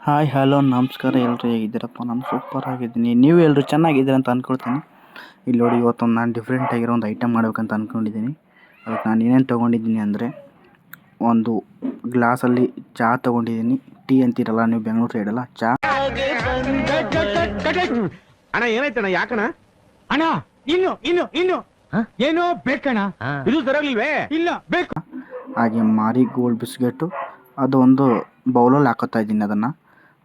Hi hello ನಮಸ್ಕಾರ ಎಲ್ಲರೂ ಹೇಗಿದ್ದೀರಪ್ಪ? ನಾನು ಸೂಪರ್ ಆಗಿದ್ದೀನಿ. ನೀವು ಎಲ್ಲರೂ ಚೆನ್ನಾಗಿದ್ದೀರ ಅಂತ ಅಂದ್ಕೊಳ್ತೀನಿ ಇಲ್ಲಿ ನೋಡಿ ಇವತ್ತೊಂದು ನಾನು ಡಿಫ್ರೆಂಟ್ ಆಗಿರೋ ಒಂದು ಐಟಮ್ ಮಾಡ್ಬೇಕಂತ ಅಂದ್ಕೊಂಡಿದ್ದೀನಿ ಅದಕ್ಕೆ ನಾನು ಏನೇನು ತೊಗೊಂಡಿದ್ದೀನಿ ಅಂದರೆ ಒಂದು ಗ್ಲಾಸಲ್ಲಿ ಚಹಾ ತೊಗೊಂಡಿದ್ದೀನಿ. ಟೀ ಅಂತೀರಲ್ಲ ನೀವು ಬೆಂಗಳೂರು ಸೈಡಲ್ಲ ಚಹಾ ಅಣ್ಣ ಏನಾಯ್ತಣ್ಣ ಯಾಕಣ ಅಣ್ಣ ಇನ್ನು ಇನ್ನು ಇನ್ನು. ಏನೋ ಬೇಕಣ್ಣ. ಇದು ತರಲಿಲ್ವೇ? ಇಲ್ಲ ಬೇಕು. ಹಾಗೆ ಮಾರಿ ಗೋಲ್ಡ್ ಬಿಸ್ಕೆಟು ಅದು ಒಂದು ಬೌಲಲ್ಲಿ ಹಾಕೋತಾ ಇದ್ದೀನಿ ಅದನ್ನು.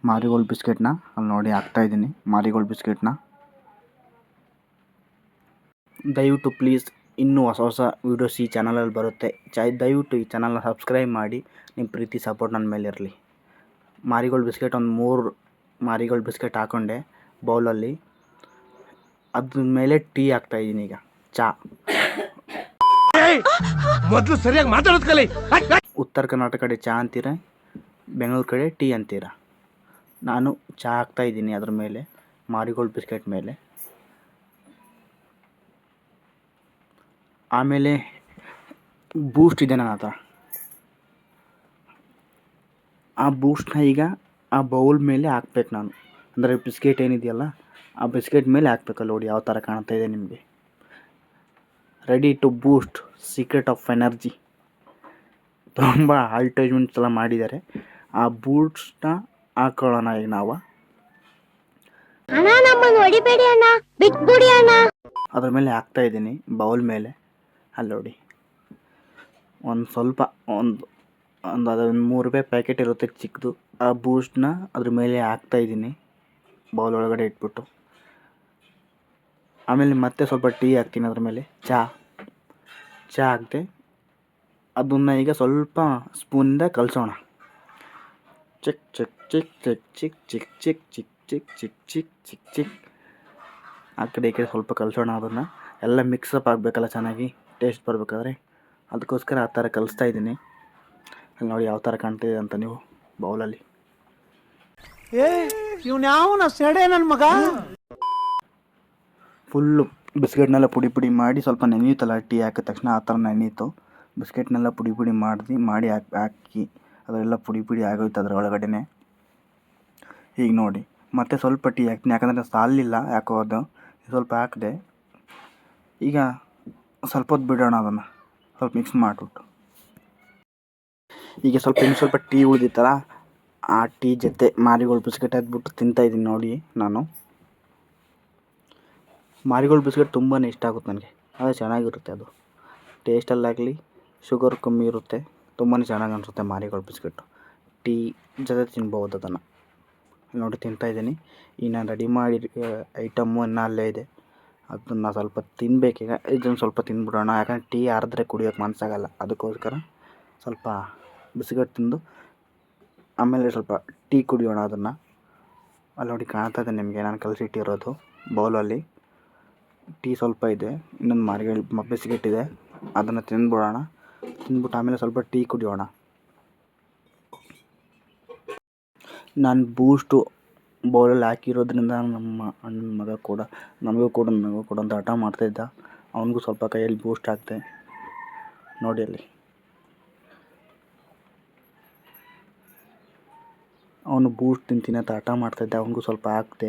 ಮಾರಿ ಗೋಲ್ಡ್ ಬಿಸ್ಕೆಟ್ನ ಅಲ್ಲಿ ನೋಡಿ ಹಾಕ್ತಾ ಇದ್ದೀನಿ ಮಾರಿಗೋಲ್ಡ್ ಬಿಸ್ಕೆಟ್ನ. ದಯವಿಟ್ಟು ಪ್ಲೀಸ್ ಇನ್ನೂ ಹೊಸ ಹೊಸ ವೀಡಿಯೋಸ್ ಈ ಚಾನಲಲ್ಲಿ ಬರುತ್ತೆ. ಚ ದಯವಿಟ್ಟು ಈ ಚಾನಲ್ನ ಸಬ್ಸ್ಕ್ರೈಬ್ ಮಾಡಿ ನಿಮ್ಮ ಪ್ರೀತಿ ಸಪೋರ್ಟ್ ನನ್ನ ಮೇಲೆ ಇರಲಿ. ಮಾರಿಗೋಲ್ಡ್ ಬಿಸ್ಕೆಟ್ ಒಂದು ಮೂರು ಮಾರಿಗೋಲ್ಡ್ ಬಿಸ್ಕೆಟ್ ಹಾಕ್ಕೊಂಡೆ ಬೌಲಲ್ಲಿ. ಅದ್ರ ಮೇಲೆ ಟೀ ಹಾಕ್ತಾ ಇದ್ದೀನಿ ಈಗ ಚಾ. ಮೊದಲು ಸರಿಯಾಗಿ ಮಾತಾಡೋದು ಕಲಿ. ಉತ್ತರ ಕರ್ನಾಟಕ ಕಡೆ ಚಾ ಅಂತೀರ ಬೆಂಗಳೂರು ಕಡೆ ಟೀ ಅಂತೀರ? ನಾನು ಚಹಾ ಹಾಕ್ತಾ ಇದ್ದೀನಿ ಅದ್ರ ಮೇಲೆ, ಮಾರಿಗೋಲ್ಡ್ ಬಿಸ್ಕೆಟ್ ಮೇಲೆ. ಆಮೇಲೆ ಬೂಸ್ಟ್ ಇದೆ ನನ್ನ ಹತ್ರ. ಆ ಬೂಸ್ಟ್ನ ಈಗ ಆ ಬೌಲ್ ಮೇಲೆ ಹಾಕ್ಬೇಕು ನಾನು. ಅಂದರೆ ಬಿಸ್ಕೆಟ್ ಏನಿದೆಯಲ್ಲ, ಆ ಬಿಸ್ಕೆಟ್ ಮೇಲೆ ಹಾಕ್ಬೇಕಲ್ಲ ನೋಡಿ ಯಾವ ಥರ ಕಾಣ್ತಾ ಇದೆ ನಿಮಗೆ. Ready to boost secret of energy ತುಂಬ ಅಡ್ವರ್ಟೈಸ್ಮೆಂಟ್ಸ್ ಎಲ್ಲ ಮಾಡಿದ್ದಾರೆ. ಆ ಬೂಟ್ಸ್ನ ಹಾಕೊಳ್ಳೋಣ ಈಗ ನಾವು. ಅಣ್ಣ ನಮ್ಮನ್ನು ಹೊಡಿಬೇಡಿ ಅಣ್ಣ ಬಿಟ್ಬಿಡಿ ಅಣ್ಣ. ಅದ್ರ ಮೇಲೆ ಹಾಕ್ತಾ ಇದ್ದೀನಿ ಬೌಲ್ ಮೇಲೆ. ಅಲ್ಲಿ ನೋಡಿ. ಒಂದು ಸ್ವಲ್ಪ ಒಂದು ಒಂದು ಅದೊಂದು ಮೂರು ರೂಪಾಯಿ ಪ್ಯಾಕೆಟ್ ಇರುತ್ತೆ ಚಿಕ್ಕದು ಆ ಬೂಸ್ಟ್ನ ಅದ್ರ ಮೇಲೆ ಹಾಕ್ತಾ ಇದ್ದೀನಿ ಬೌಲ್ ಒಳಗಡೆ ಇಟ್ಬಿಟ್ಟು. ಆಮೇಲೆ ಮತ್ತೆ ಸ್ವಲ್ಪ ಟೀ ಹಾಕ್ತೀನಿ ಅದ್ರ ಮೇಲೆ ಚಹಾ ಚಹಾ ಹಾಕ್ದೆ ಅದನ್ನು ಈಗ ಸ್ವಲ್ಪ ಸ್ಪೂನಿಂದ ಕಲಸೋಣ. ಚಿಕ್ ಚಿಕ್ ಚಿಕ್ ಚಿಕ್ ಚಿಕ್ ಚಿಕ್ ಚಿಕ್ ಚಿಕ್ ಚಿಕ್ ಚಿಕ್ ಚಿಕ್ ಚಿಕ್ ಚಿಕ್ ಆ ಕಡೆ ಈ ಕಡೆ ಸ್ವಲ್ಪ ಕಲಿಸೋಣ ಅದನ್ನು ಎಲ್ಲ ಮಿಕ್ಸಪ್ ಆಗಬೇಕಲ್ಲ ಚೆನ್ನಾಗಿ ಟೇಸ್ಟ್ ಬರಬೇಕಾದ್ರೆ ಅದಕ್ಕೋಸ್ಕರ ಆ ಥರ ಕಲಿಸ್ತಾ ಇದ್ದೀನಿ ಅಲ್ಲಿ ನೋಡಿ ಯಾವ ಥರ ಕಾಣ್ತಿದೆ ಅಂತ ನೀವು ಬೌಲಲ್ಲಿ ಏ ಇವ್ನು ಯಾವನ ಸೆಡೆ ನನ್ನ ಮಗ ಫುಲ್ಲು ಬಿಸ್ಕೆಟ್ನೆಲ್ಲ ಪುಡಿ ಪುಡಿ ಮಾಡಿ ಸ್ವಲ್ಪ ನೆನೆಯುತ್ತಲ್ಲ ಟೀ ಹಾಕಿದ ತಕ್ಷಣ ಆ ಥರ ನೆನೆಯಿತು ಬಿಸ್ಕೆಟ್ನೆಲ್ಲ ಪುಡಿ ಪುಡಿ ಮಾಡಿ ಮಾಡಿ ಹಾಕಿ ಹಾಕಿ ಅದರೆಲ್ಲ ಪುಡಿ ಪುಡಿ ಆಗೋಯ್ತು ಅದ್ರ ಒಳಗಡೆನೆ. ಈಗ ನೋಡಿ. ಮತ್ತೆ ಸ್ವಲ್ಪ ಟೀ ಹಾಕ್ತೀನಿ. ಯಾಕಂದರೆ ಸಾಲಿಲ್ಲ ಯಾಕೋ ಅದು. ಸ್ವಲ್ಪ ಹಾಕಿದೆ. ಈಗ ಸ್ವಲ್ಪ ಹೊತ್ತು ಬಿಡೋಣ ಅದನ್ನು. ಸ್ವಲ್ಪ ಮಿಕ್ಸ್ ಮಾಡಿಬಿಟ್ಟು. ಈಗ ಸ್ವಲ್ಪ ಇನ್ನು ಸ್ವಲ್ಪ ಟೀ ಉಳಿದಿತ್ತಲ್ಲ, ಆ ಟೀ ಜೊತೆ ಮಾರಿಗೋಲ್ಡ್ ಬಿಸ್ಕೆಟ್ ಹಾಕ್ಬಿಟ್ಟು ತಿಂತಾಯಿದ್ದೀನಿ ನೋಡಿ ನಾನು. ಮಾರಿಗೋಲ್ಡ್ ಬಿಸ್ಕೆಟ್ ತುಂಬಾ ಇಷ್ಟ ಆಗುತ್ತೆ ನನಗೆ. ಅದು ಚೆನ್ನಾಗಿರುತ್ತೆ ಅದು. ಟೇಸ್ಟಲ್ಲಾಗಲಿ ಶುಗರ್ ಕಮ್ಮಿ ಇರುತ್ತೆ. ತುಂಬಾ ಚೆನ್ನಾಗಿ ಅನಿಸುತ್ತೆ ಮಾರಿಗೋಲ್ಡ್ ಬಿಸ್ಕೆಟ್ಟು ಟೀ ಜೊತೆ ತಿನ್ಬೋದು ಅದನ್ನು. ನೋಡಿ ತಿಂತಾಯಿದ್ದೀನಿ ಈ ನಾನು ರೆಡಿ ಮಾಡಿ ಐಟಮ್ಮು ಇನ್ನೂ ಅಲ್ಲೇ ಇದೆ. ಅದನ್ನು ಸ್ವಲ್ಪ ತಿನ್ಬೇಕೀಗ ಇದನ್ನು ಸ್ವಲ್ಪ ತಿಂದ್ಬಿಡೋಣ ಯಾಕಂದ್ರೆ ಟೀ ಆರಿದ್ರೆ ಕುಡಿಯೋಕ್ಕೆ ಮನಸ್ಸಾಗಲ್ಲ ಅದಕ್ಕೋಸ್ಕರ ಸ್ವಲ್ಪ ಬಿಸ್ಕೆಟ್ ತಿಂದು, ಆಮೇಲೆ ಸ್ವಲ್ಪ ಟೀ ಕುಡಿಯೋಣ ಅದನ್ನು. ಅಲ್ಲಿ ನೋಡಿ ಕಾಣ್ತಾ ಇದೆ ನಿಮಗೆ. ನಾನು ಕಲಸಿಟ್ಟಿರೋದು ಬೌಲಲ್ಲಿ. ಟೀ ಸ್ವಲ್ಪ ಇದೆ. ಇನ್ನೊಂದು ಮಾರಿಗಳು ಬಿಸ್ಕೆಟ್ ಇದೆ. ಅದನ್ನು ತಿಂದ್ಬಿಡೋಣ ತಿಂದ್ಬಿಟ್ಟು ಆಮೇಲೆ ಸ್ವಲ್ಪ ಟೀ ಕುಡಿಯೋಣ. ನಾನು ಬೂಸ್ಟು ಬೌಲಲ್ಲಿ ಹಾಕಿರೋದ್ರಿಂದ ನಮ್ಮ ಅಣ್ಣನ ಮಗ ಕೂಡ, ನಮಗೂ ಕೂಡ ನನಗೂ ಕೂಡ ಅಂತ ಹಠ ಮಾಡ್ತಾಯಿದ್ದ ಅವನಿಗೂ ಸ್ವಲ್ಪ ಕೈಯಲ್ಲಿ ಬೂಸ್ಟ್ ಹಾಕಿದೆ ನೋಡಿ ಅಲ್ಲಿ. ಅವನು ಬೂಸ್ಟ್ ತಿಂತೀನಿ ಅಂತ ಹಠ ಮಾಡ್ತಾಯಿದ್ದೆ ಅವನಿಗೂ ಸ್ವಲ್ಪ ಹಾಕ್ತೆ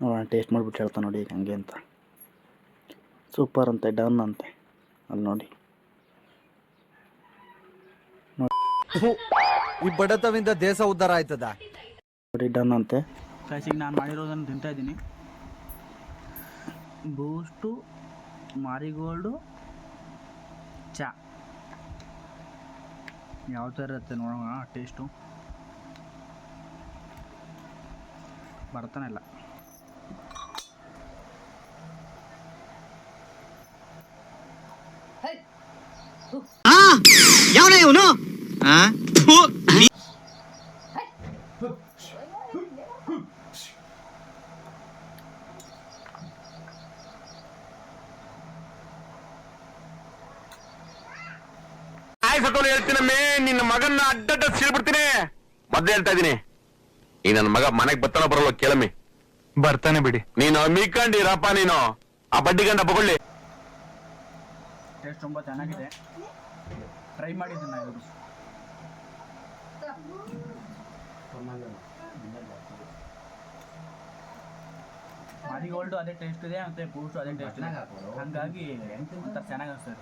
ನೋಡೋಣ ಟೇಸ್ಟ್ ಮಾಡಿಬಿಟ್ಟು ಹೇಳ್ತಾನೆ ನೋಡಿ ಹಂಗೆ ಅಂತ. ಸೂಪರ್ ಅಂತೆ, ಡನ್ ಅಂತೆ. ಅಲ್ಲಿ ನೋಡಿ. ಈ ಬಡತವಿಂದ ದೇಶ ಉದ್ಧಾರ ಆಯ್ತದ? ಡನ್ ಅಂತೆ. ಕಾಸಿಗೆ ನಾನು ಮಾಡಿರೋದನ್ನು ತಿಂತಾ ಇದ್ದೀನಿ. ಬೂಸ್ಟು ಮಾರಿಗೋಲ್ಡು ಚಾ. ಯಾವ ಥರ ಇರುತ್ತೆ ನೋಡೋಣ ಟೇಸ್ಟು ಬರ್ತಾನೆ ಇಲ್ಲ. ಆಯ್ ಸತ್ತೋನು ಹೇಳ್ತೀನಮ್ಮೆ ನಿನ್ನ ಮಗನ್ನ ಅಡ್ಡಡ್ಡ ಸೀಳ್ಬಿಡ್ತೀನಿ. ಮೊದ್ಲು ಹೇಳ್ತಾ ಇದೀನಿ ಈ ನನ್ನ ಮಗ ಮನೆಗ್ ಬರ್ತಾನ ಬರಲ್ಲ ಕೇಳಮ್ಮಿ. ಬರ್ತಾನೆ ಬಿಡಿ. ನೀನು ಮೀಕೊಂಡಿರಪ್ಪ ನೀನು. ಆ ಬಡ್ಡಿ ಗಂಡ ಬಗೊಳ್ಳಿ. ಟೇಸ್ಟ್ ತುಂಬಾ ಚೆನ್ನಾಗಿದೆ. ಟ್ರೈ ಮಾಡಿದ್ದೀನಿ ನಾನು. ಗೋಲ್ಡ್ ಅದೇ ಟೇಸ್ಟ್ ಇದೆ ಮತ್ತೆ ಬೂಸ್ಟ್ ಅದೇ ಟೇಸ್ಟ್ ಇದೆ. ಹಂಗಾಗಿ ಒಂಥರ ಚೆನ್ನಾಗಿ ಅನಿಸ್ತದೆ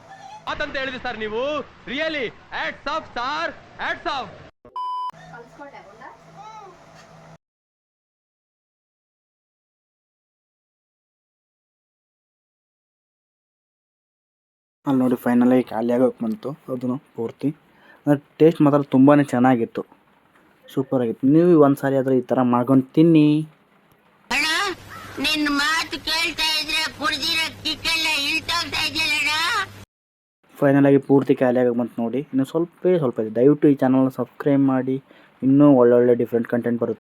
ಮಾತಂತ ಹೇಳಿದ್ರಿ ಸರ್ ನೀವು. Really hats off sir hats off ಅಲ್ಲಿ ನೋಡಿ ಫೈನಲಾಗಿ ಖಾಲಿಯಾಗೋಕೆ ಬಂತು. ಅದನ್ನು ಪೂರ್ತಿ. ಟೇಸ್ಟ್ ಮಾತ್ರ ತುಂಬಾ ಚೆನ್ನಾಗಿತ್ತು. ಸೂಪರಾಗಿತ್ತು ನೀವು ಒಂದು ಸಾರಿ ಆದರೆ ಈ ಥರ ಮಾಡ್ಕೊಂಡು ತಿನ್ನಿ. ಫೈನಲ್ ಆಗಿ ಮಾತು ಕೇಳ್ತಾ ಇದ್ರೆ ಕುಡ್ದಿರೋ ಕಿಕ್ಕೆಲ್ಲ ಇಳ್ತೋಗ್ತಾ ಇದೆಯಲ್ಲಣ್ಣ ಫೈನಲಾಗಿ ಪೂರ್ತಿ ಖಾಲಿ ಆಗೋಕೆ ಬಂತು ನೋಡಿ. ಇನ್ನು ಸ್ವಲ್ಪ ಸ್ವಲ್ಪ ಇದೆ. ದಯವಿಟ್ಟು ಈ ಚಾನಲ್ನ ಸಬ್ಸ್ಕ್ರೈಬ್ ಮಾಡಿ. ಇನ್ನೂ ಒಳ್ಳೊಳ್ಳೆ ಡಿಫ್ರೆಂಟ್ ಕಂಟೆಂಟ್ ಬರುತ್ತೆ.